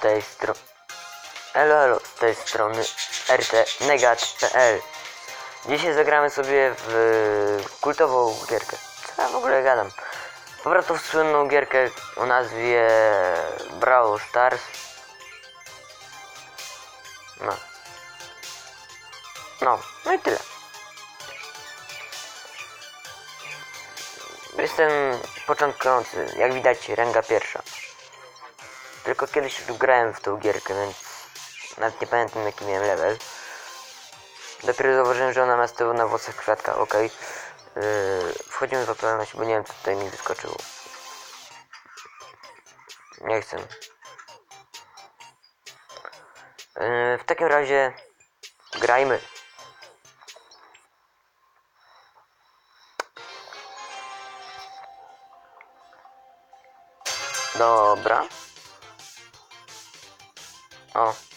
z tej strony... Elo, elo, z tej strony rtnegat.pl Dzisiaj zagramy sobie w kultową gierkę. Co ja w ogóle gadam? Po prostu w słynną gierkę o nazwie Brawl Stars. No. No, no i tyle. Jestem początkujący, jak widać ręga pierwsza. Tylko kiedyś grałem w tą gierkę, więc nawet nie pamiętam jaki miałem level. Dopiero zauważyłem, że ona ma z tyłu na włosach kwiatka, ok. Yy, wchodzimy w aktualność, bo nie wiem co tutaj mi wyskoczyło. Nie chcę. Yy, w takim razie grajmy. Dobra. O.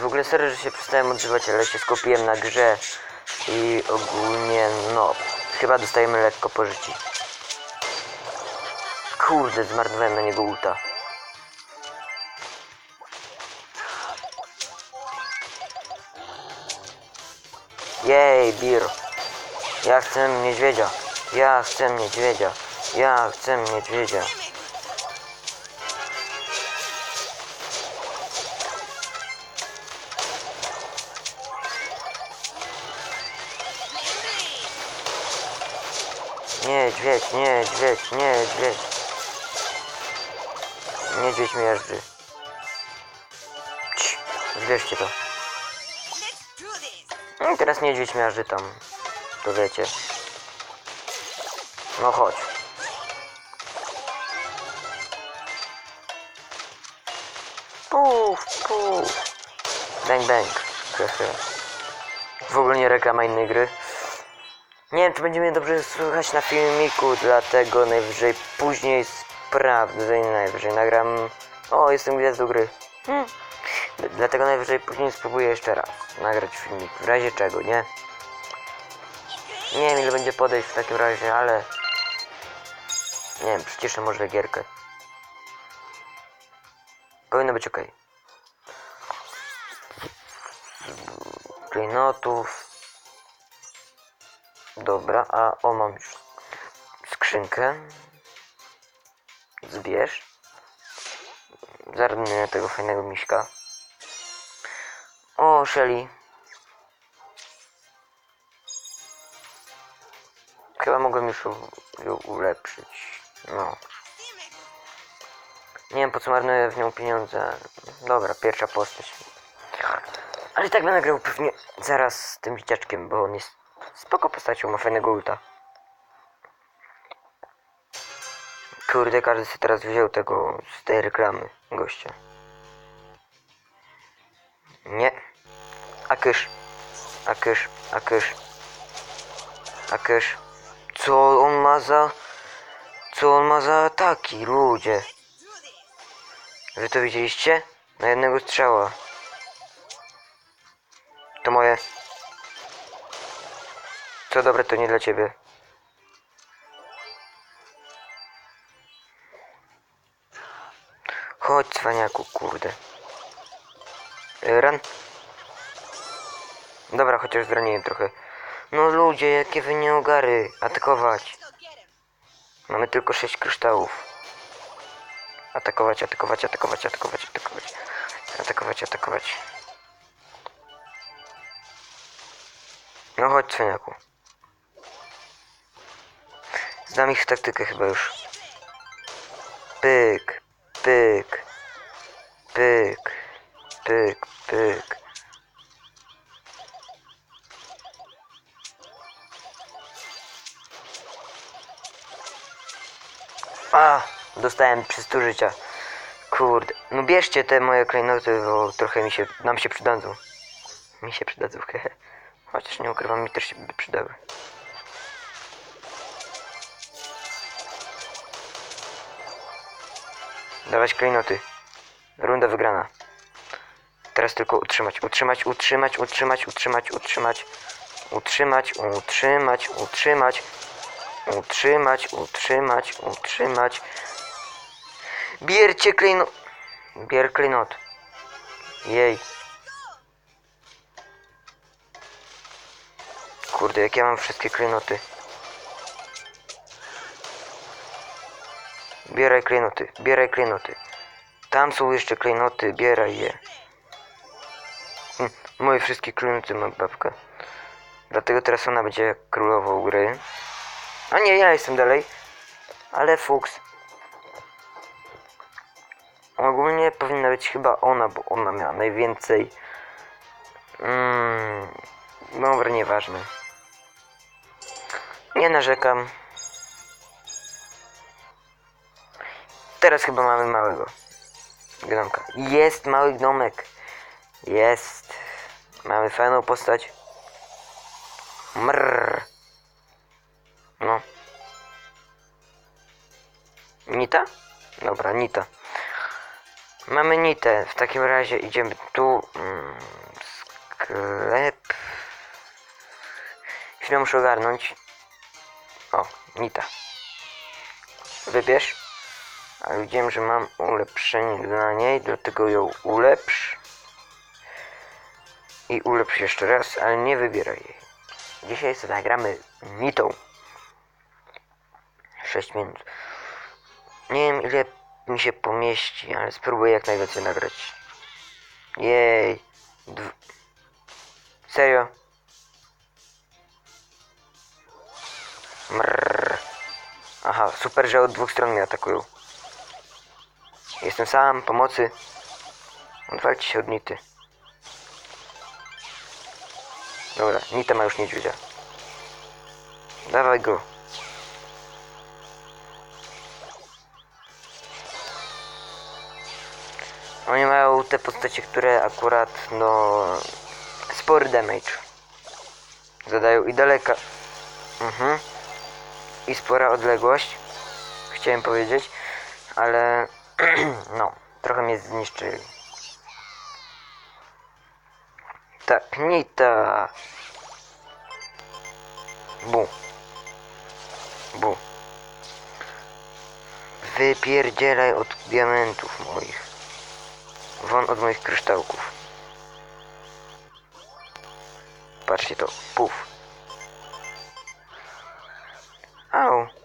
W ogóle sorry, że się przestałem odzywać, ale się skupiłem na grze i ogólnie, no, chyba dostajemy lekko po życiu. Kurde, zmarnowałem na niego ulta. Jej, Bir. Ja chcę niedźwiedzia. Ja chcę niedźwiedzia. Ja chcę niedźwiedzia. Niedźwiedź, niedźwiedź, niedźwiedź. Niedźwiedź miażdży. Cii, Zbierzcie to. Let's do this. No i teraz niedźwiedź miażdży tam. To wiecie. No chodź. Puf, puf. Bang, bang. Hehe. W ogóle nie reklama innej gry. Nie wiem, czy będzie mnie dobrze słychać na filmiku, dlatego najwyżej później sprawdzę najwyżej nagram... O, jestem gwiazdą gry. Hmm. Dlatego najwyżej później spróbuję jeszcze raz nagrać filmik, w razie czego, nie? Nie wiem ile będzie podejść w takim razie, ale... Nie wiem, przyciszę może gierkę. Powinno być ok. Klejnotów. Dobra, a o mam już skrzynkę. Zbierz. Zarobimy tego fajnego miśka. O, Shelly. Chyba mogłem już ją ulepszyć. No. Nie wiem po co marnuję w nią pieniądze. Dobra, pierwsza postać. Ale tak będę grał pewnie zaraz z tym dzieciaczkiem, bo on jest spoko postacią, ma fajnego ulta. Kurde, każdy sobie teraz wziął tego z tej reklamy gościa. Nie. A kysz. A kysz. A. A. Co on ma za... Co on ma za ataki, ludzie? Wy to widzieliście? Na jednego strzała. To moje. Co dobre, to nie dla ciebie. Chodź, cwaniaku, kurde. Y, Ran. Dobra, chociaż zraniłem trochę. No ludzie, jakie wy nieogary. Atakować. Mamy tylko sześć kryształów. Atakować, atakować, atakować, atakować, atakować. Atakować, atakować. No chodź, cwaniaku. Znam ich taktykę chyba już. Pyk, pyk, pyk, pyk, pyk. A, dostałem przy 100 życia. Kurde. No bierzcie te moje klejnoty, bo trochę mi się, nam się przydadzą. Mi się przydadzą, hehe. Chociaż nie ukrywam, mi też się by przydały. Dawać klejnoty. Runda wygrana. Teraz tylko utrzymać, utrzymać, utrzymać, utrzymać, utrzymać, utrzymać. Utrzymać, utrzymać, utrzymać. Utrzymać, utrzymać, utrzymać. Biercie klejnot. Bier klejnot. Jej. Kurde, jak ja mam wszystkie klejnoty. Bieraj klejnoty, bieraj klejnoty. Tam są jeszcze klejnoty, bieraj je. Hm, moje wszystkie klejnoty ma babka. Dlatego teraz ona będzie królową gry. A nie, ja jestem dalej. Ale fuks. Ogólnie powinna być chyba ona, bo ona miała najwięcej. Mm, dobra, nieważne. Nie narzekam. Teraz chyba mamy małego gnomka. Jest mały gnomek. Jest. Mamy fajną postać. Mrr. No. Nita? Dobra, Nita. Mamy Nitę. W takim razie idziemy tu. Mm, sklep. Chwilę muszę ogarnąć. O, Nita. Wybierz. A widziałem, że mam ulepszenie dla niej, dlatego ją ulepsz. I ulepsz jeszcze raz, ale nie wybieraj jej. Dzisiaj sobie nagramy Nitą. 6 minut. Nie wiem ile mi się pomieści, ale spróbuję jak najwięcej nagrać. Jej. Dw... Serio? Mrrr. Aha, super, że od dwóch stron mnie atakują. Jestem sam, pomocy. Odwalcie się od Nity. Dobra, Nita ma już niedźwiedzia. Dawaj go. Oni mają te postacie, które akurat, no... Spory damage. Zadają i daleka. Mhm. I spora odległość. Chciałem powiedzieć. Ale... no, trochę mnie zniszczyli. Tak, Nita. Bu. Bu. Wypierdzielaj od diamentów moich. Won od moich kryształków. Patrzcie to. Puf. Au.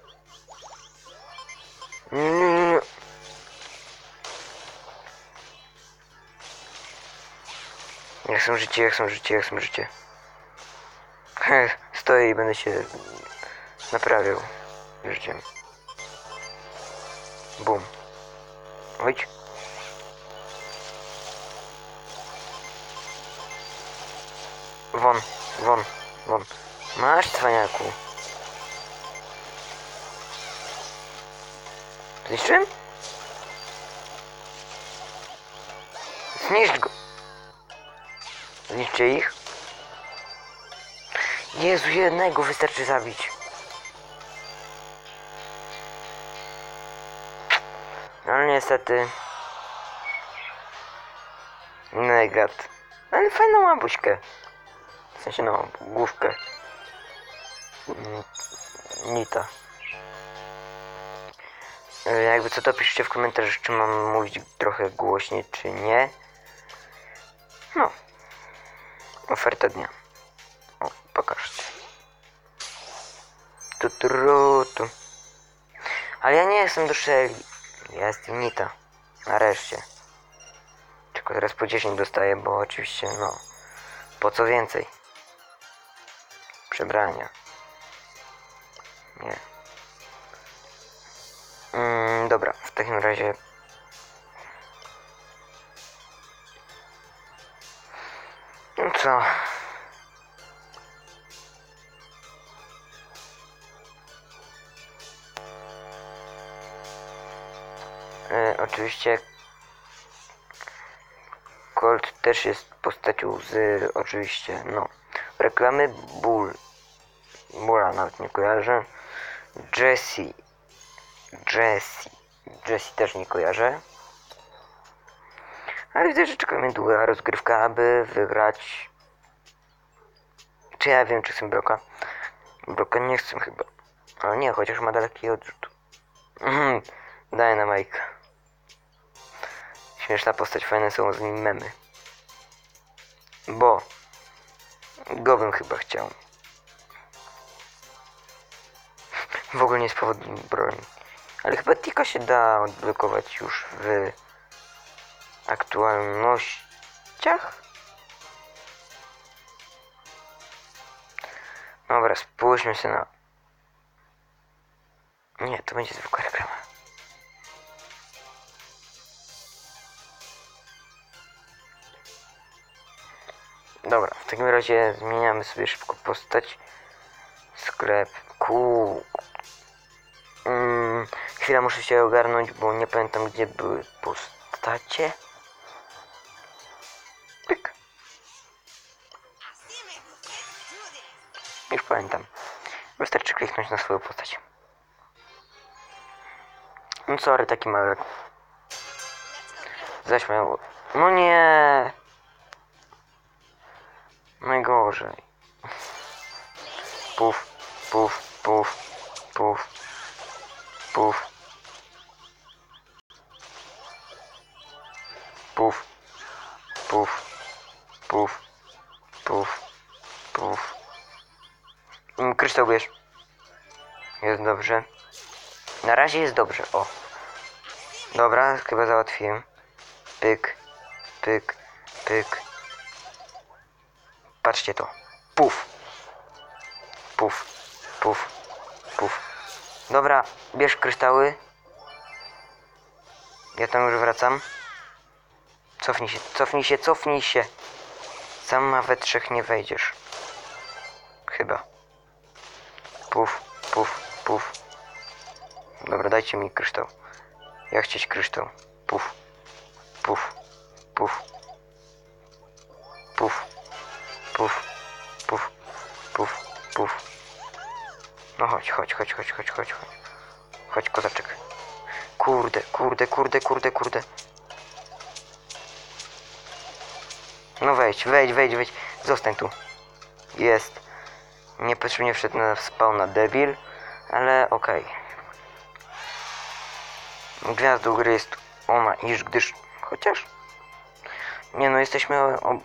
Jak są życie, jak są życie, jak są życie. Stoję i będę się naprawiał życiem. Bum. Ojcz. Won, won, won. Masz, cwaniaku. Zniszczyłem? Zniszcz go. Zniszczcie ich. Jezu, jednego wystarczy zabić. No niestety... Negat. Ale fajną ma. W sensie no, główkę. Nita. E, Jakby co to piszcie w komentarzach, czy mam mówić trochę głośniej, czy nie. No. Oferta dnia. O, pokażcie. Tu, tu, tu. Ale ja nie jestem do Shelly. Ja jestem Nita. Nareszcie. Tylko teraz po 10 dostaję, bo oczywiście, no. Po co więcej? Przebrania. Nie. Mm, dobra, w takim razie. E, oczywiście Colt też jest postacią z oczywiście, no, reklamy Bull. Bulla nawet nie kojarzę. Jessie. Jessie. Jessie też nie kojarzę. Ale widzę, że czeka mnie długa rozgrywka, aby wygrać. Czy ja wiem, czy chcę Broka? Broka nie chcę chyba. Ale nie, chociaż ma daleki odrzut. Mhm, Dynamite. Śmieszna postać, fajne są z nim memy. Bo go bym chyba chciał. W ogóle nie z powodu broni. Ale chyba Tika się da odblokować już w aktualnościach. Dobra, spójrzmy się na... Nie, to będzie zwykła reklama. Dobra, w takim razie zmieniamy sobie szybko postać. Sklep. Kół. Mm, chwila, muszę się ogarnąć, bo nie pamiętam gdzie były postacie. Na swoją postać. No sorry, taki mały zaśmiał. No nie. Najgorzej. Puf, puf, puf, puf, puf. Puf, puf, puf, puf, puf. Mm, Kryształ bierz. Jest dobrze. Na razie jest dobrze, o. Dobra, chyba załatwiłem. Pyk, pyk, pyk. Patrzcie to. Puf. Puf, puf, puf. Dobra, bierz kryształy. Ja tam już wracam. Cofnij się, cofnij się, cofnij się. Sama we trzech nie wejdziesz. Chyba. Puf, puf, puf. Dobra, dajcie mi kryształ. Ja chcieć kryształ. Puf, puf, puf. Puf, puf, puf, puf, puf. No chodź, chodź, chodź, chodź, chodź, chodź, chodź. Chodź, kozaczek. Kurde, kurde, kurde, kurde, kurde. No wejdź, wejdź, wejdź, wejdź. Zostań tu. Jest. Niepotrzebnie wszedł na spawna debil, ale okej. Gwiazdą gry jest ona, iż gdyż... Chociaż... Nie no, jesteśmy o,